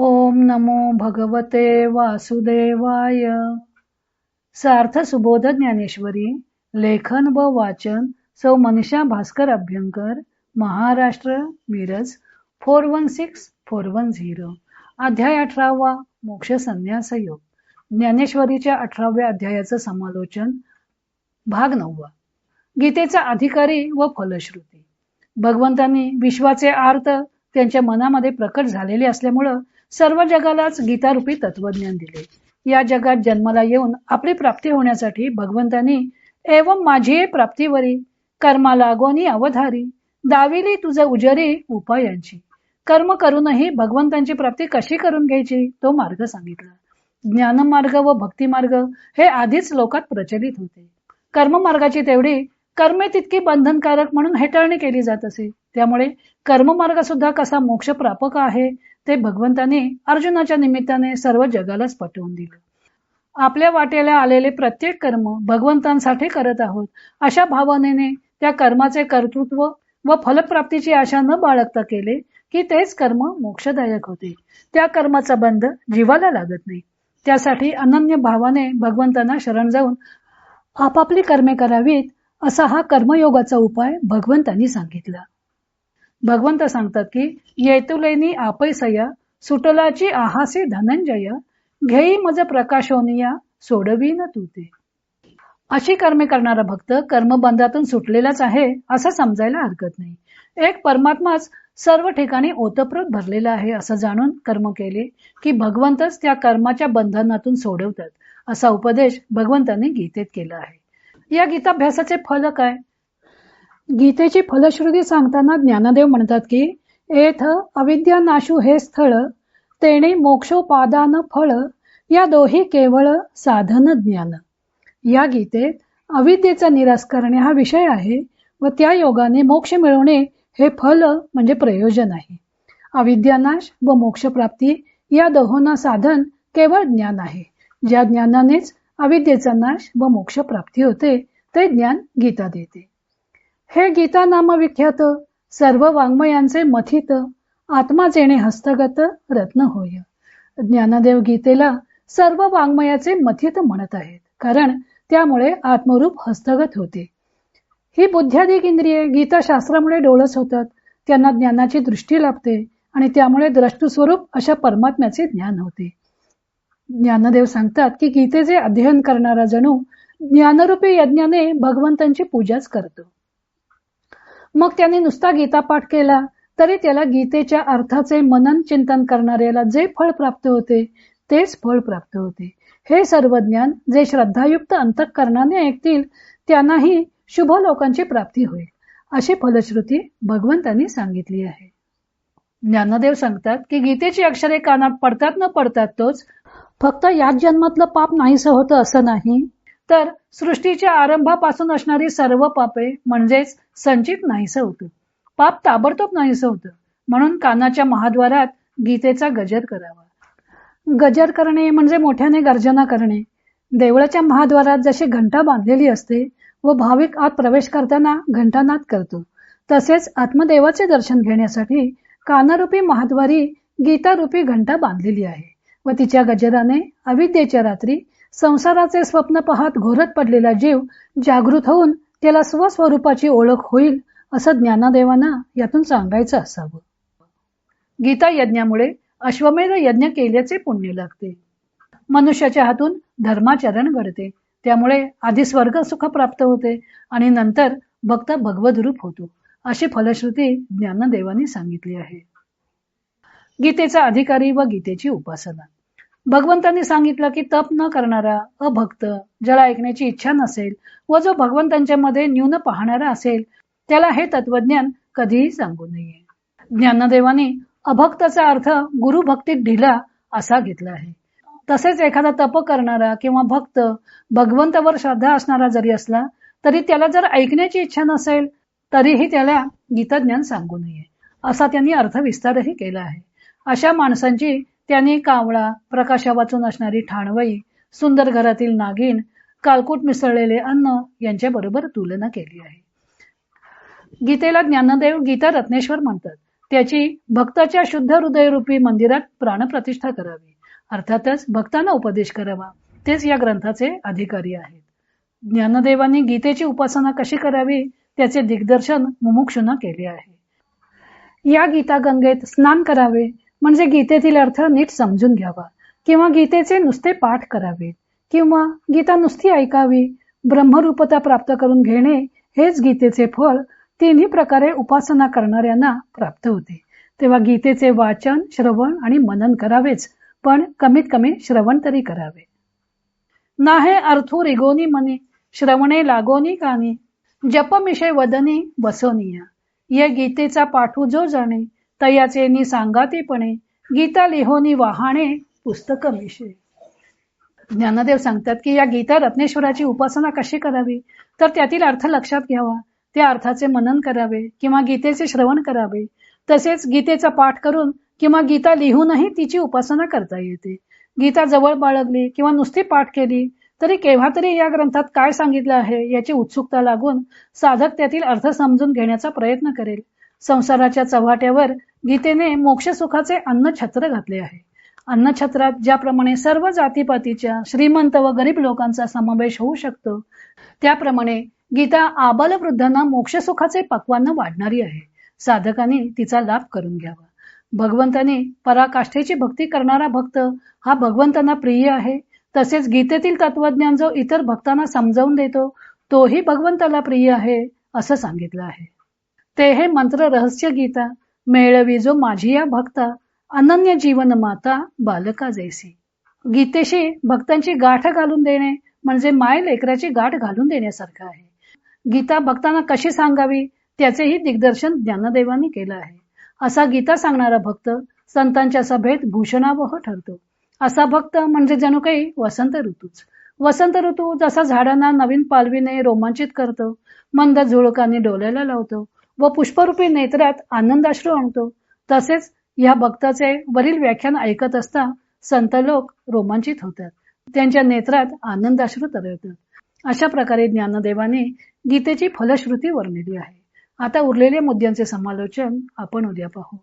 ओम नमो भगवते वासुदेवाय. सार्थ सुबोध ज्ञानेश्वरी लेखन व वाचन Sau Manisha Bhaskar Abhyankar Maharashtra Miraj four one six four one zero. अध्याय अठरावा मोक्ष संन्यास योग. ज्ञानेश्वरीच्या अठराव्या अध्यायाचं समालोचन भाग नववा. गीतेचा अधिकारी व फलश्रुती. भगवंतांनी विश्वाचे अर्थ त्यांच्या मनामध्ये प्रकट झालेले असल्यामुळं सर्व जगालाच गीतारूपी तत्वज्ञान दिले. या जगात जन्माला येऊन आपली प्राप्ती होण्यासाठी भगवंतांनी एवं माझी प्राप्तीवरी कर्मा लागोनी अवधारी दाविली तुझ उजरी उपायांची. कर्म करूनही भगवंतांची प्राप्ती कशी करून घ्यायची तो मार्ग सांगितला. ज्ञानमार्ग व भक्तिमार्ग हे आधीच लोकात प्रचलित होते. कर्ममार्गाची तेवढी कर्मे तितकी बंधनकारक म्हणून हेटाळणी केली जात असे. त्यामुळे कर्ममार्ग सुद्धा कसा मोक्ष प्रापक आहे ते भगवंताने अर्जुनाच्या निमित्ताने सर्व जगालाच पटवून दिलं. आपल्या वाटेला आलेले प्रत्येक कर्म भगवंतांसाठी करत आहोत. अशा भावनेने त्या कर्माचे कर्तृत्व व फलप्राप्तीची आशा न बाळगता केले की तेच कर्म मोक्षदायक होते. त्या कर्माचा बंध जीवाला लागत नाही. त्यासाठी अनन्य भावाने भगवंतांना शरण जाऊन आपापली कर्मे करावीत असा हा कर्मयोगाचा उपाय भगवंतांनी सांगितला. भगवंत सांगतात की येतुलेनी आपैसया सुटलाची आहासे धनंजय घेई मज प्रकाशोनिया सोडवीन तू ते अशी कर्मे करणारा भक्त कर्मबंधातून सुटलेलाच आहे असं समजायला हरकत नाही. एक परमात्माच सर्व ठिकाणी ओतप्रोत भरलेला आहे असं जाणून कर्म केले की भगवंतच त्या कर्माच्या बंधनातून सोडवतात असा उपदेश भगवंतांनी गीतेत केला आहे. या गीताभ्यासाचे फल काय? गीतेची फलश्रुती सांगताना ज्ञानदेव म्हणतात की एथ अविद्या नाशू हे स्थळ तेणे मोक्षोपादान फळ या दोही केवळ साधन ज्ञान. या गीतेत अविद्येचा निराश करणे हा विषय आहे व त्या योगाने मोक्ष मिळवणे हे फल म्हणजे प्रयोजन आहे. अविद्यानाश व मोक्षप्राप्ती या दोहोंना साधन केवळ ज्ञान आहे. ज्या ज्ञानानेच अविद्येचा नाश व मोक्ष प्राप्ती होते ते ज्ञान गीता देते. हे गीता नाम विख्यात सर्व वाङ्मयांचे मथित आत्मा जेणे हस्तगत रत्न होय. ज्ञानदेव गीतेला सर्व वाङ्मयाचे मथित म्हणत आहेत कारण त्यामुळे आत्मरूप हस्तगत होते. ही बुद्ध्याधिक इंद्रिये गीताशास्त्रामुळे डोळस होतात त्यांना ज्ञानाची दृष्टी लाभते आणि त्यामुळे द्रष्टुस्वरूप अशा परमात्म्याचे ज्ञान होते. ज्ञानदेव सांगतात की गीतेचे अध्ययन करणारा जणू ज्ञानरूपी यज्ञाने भगवंतांची पूजाच करतो. मग त्याने नुसता गीता पाठ केला तरी त्याला गीतेच्या अर्थाचे मनन चिंतन करणाऱ्याला जे फळ प्राप्त होते तेच फळ प्राप्त होते. हे सर्व ज्ञान जे श्रद्धायुक्त अंतःकरणाने ऐकतील त्यांनाही शुभ लोकांची प्राप्ती होईल अशी फलश्रुती भगवंतांनी सांगितली आहे. ज्ञानदेव सांगतात की गीतेची अक्षरे कानात पडतात न पडतात तोच फक्त याच जन्मातलं पाप नाहीसं होतं असं नाही. तर सृष्टीच्या आरंभापासून असणारी सर्व पापे म्हणजेच संचित नाहीसं होतं. पाप ताबडतोब नाहीसं होतं. म्हणून कानाच्या महाद्वारात गीतेचा गजर करावा. गजर करणे म्हणजे मोठ्याने गर्जना करणे. देवळाच्या महाद्वारात जशी घंटा बांधलेली असते व भाविक आत प्रवेश करताना घंटानाद करतो तसेच आत्मदेवाचे दर्शन घेण्यासाठी कानारूपी महाद्वारी गीतारूपी घंटा बांधलेली आहे. व तिच्या गजराने अविद्येच्या रात्री संसाराचे स्वप्न पाहत घोरत पडलेला जीव जागृत होऊन त्याला स्वस्वरूपाची ओळख होईल असं ज्ञानादेवांना यातून सांगायचं असावं. गीता यज्ञामुळे अश्वमेध यज्ञ केल्याचे पुण्य लागते. मनुष्याच्या हातून धर्माचरण घडते. त्यामुळे आधी स्वर्ग सुख प्राप्त होते आणि नंतर भक्त भगवत रूप होतो अशी फलश्रुती ज्ञानदेवानी सांगितली आहे. गीतेचा अधिकारी व गीतेची उपासना. भगवंतांनी सांगितलं की तप न करणारा अभक्त ज्याला ऐकण्याची इच्छा नसेल व जो भगवंतांच्या मध्ये न्यून पाहणारा असेल त्याला हे तत्वज्ञान कधीही सांगू नये. ज्ञानदेवाने अभक्ताचा अर्थ गुरु भक्तीत ढिला असा घेतला आहे. तसेच एखादा तप करणारा किंवा भक्त भगवंतावर श्रद्धा असणारा जरी असला तरी त्याला जर ऐकण्याची इच्छा नसेल तरीही त्याला गीताज्ञान सांगू नये. असा त्यांनी अर्थ विस्तारही केला आहे. अशा माणसांची त्यांनी कावळा प्रकाशा वाचून असणारी ठाणवई सुंदर घरातील नागिन कालकूट मिसळलेले अन्न यांच्या बरोबर तुलना केली आहे. गीतेला ज्ञानदेव गीता रत्नेश्वर म्हणतात. त्याची भक्ताच्या शुद्ध हृदयरूपी मंदिरात प्राणप्रतिष्ठा करावी. अर्थातच भक्तांना उपदेश करावा. तेच या ग्रंथाचे अधिकारी आहेत. ज्ञानदेवांनी गीतेची उपासना कशी करावी त्याचे दिग्दर्शन मुमुक्षुना केले आहे. या गीता गंगेत स्नान करावे म्हणजे गीतेतील अर्थ नीट समजून घ्यावा. किंवा गीतेचे नुसते पाठ करावे. किंवा गीता नुसती ऐकावी. ब्रह्मरूपता प्राप्त करून घेणे हेच गीतेचे फळ. तिन्ही प्रकारे उपासना करणाऱ्यांना प्राप्त होते. तेव्हा गीतेचे वाचन श्रवण आणि मनन करावेच. पण कमीत कमी श्रवण तरी करावे. नाहे अर्थू रिगोनी मने श्रवणे लागोनी कानी. जपमिषय वदनी बसोनिया. या गीतेचा पाठू जो जाणे तयाचे नि सांगातीपणे गीता लिहोनी वाहाणे पुस्तक मिशे. ज्ञानदेव सांगतात की या गीता रत्नेश्वराची उपासना कशी करावी? तर त्यातील अर्थ लक्षात घ्यावा. त्या अर्थाचे मनन करावे किंवा गीतेचे श्रवण करावे. तसेच गीतेचा पाठ करून किंवा गीता लिहूनही तिची उपासना करता येते. गीता जवळ बाळगली किंवा नुसती पाठ केली तरी केव्हा तरी या ग्रंथात काय सांगितलं आहे याची उत्सुकता लागून साधक त्यातील अर्थ समजून घेण्याचा प्रयत्न करेल. संसाराच्या चव्हाट्यावर गीतेने मोक्षसुखाचे अन्न छत्र घातले आहे. अन्नछत्रात ज्याप्रमाणे सर्व जातीपातीच्या श्रीमंत व गरीब लोकांचा समावेश होऊ शकतो त्याप्रमाणे गीता आबाल वृद्धांना मोक्षसुखाचे पक्वान्न वाढणारी आहे. साधकांनी तिचा लाभ करून घ्यावा. भगवंताने पराकाष्ठेची भक्ती करणारा भक्त हा भगवंतांना प्रिय आहे. तसेच गीतेतील तत्वज्ञान जो इतर भक्तांना समजावून देतो तोही भगवंताला प्रिय आहे असं सांगितलं आहे. ते हे मंत्र रहस्य गीता मेळवी जो माझी या भक्ता अनन्य जीवन माता बालका जैसी. गीतेशी भक्तांची गाठ घालून देणे म्हणजे माय लेकराची गाठ घालून देण्यासारखं आहे. गीता भक्तांना कशी सांगावी त्याचेही दिग्दर्शन ज्ञानदेवांनी केलं आहे. असा गीता सांगणारा भक्त संतांच्या सभेत भूषणावह ठरतो. असा भक्त म्हणजे जणू काही वसंत ऋतूच. वसंत ऋतू जसा झाडांना नवीन पालवीने रोमांचित करतो मंद झुळकांनी डोल्याला लावतो व पुष्परूपी नेत्रात आनंदाश्रू आणतो. तसेच या भक्ताचे वरील व्याख्यान ऐकत असता संत लोक रोमांचित होतात. त्यांच्या नेत्रात आनंदाश्रू तरळतात. अशा प्रकारे ज्ञानदेवाने गीतेची फलश्रुती वर्णिली आहे. आता उरलेल्या मुद्द्यांचे समालोचन आपण उद्या पाहू.